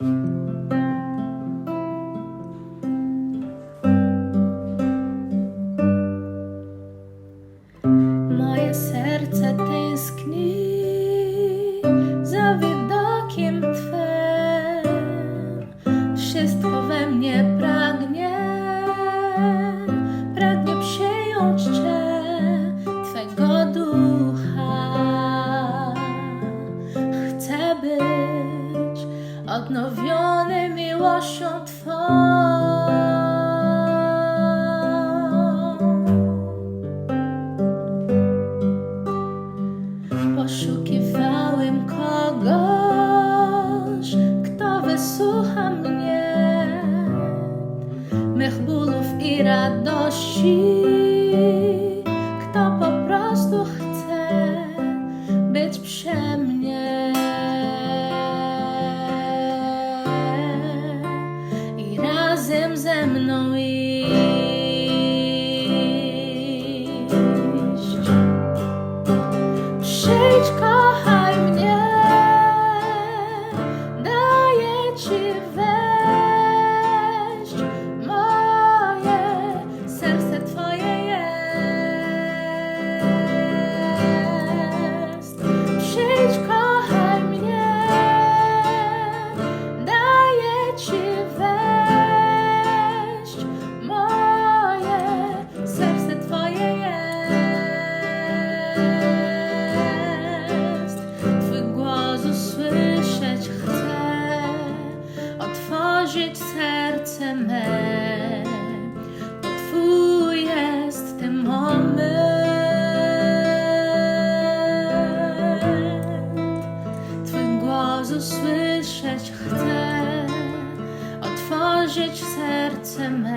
Moje serce tęskni. miłością Twą. Poszukiwałem kogoś, kto wysłucha mnie, mych bólów i radości, kto po prostu chce być przy mnie. разом зі мною. September.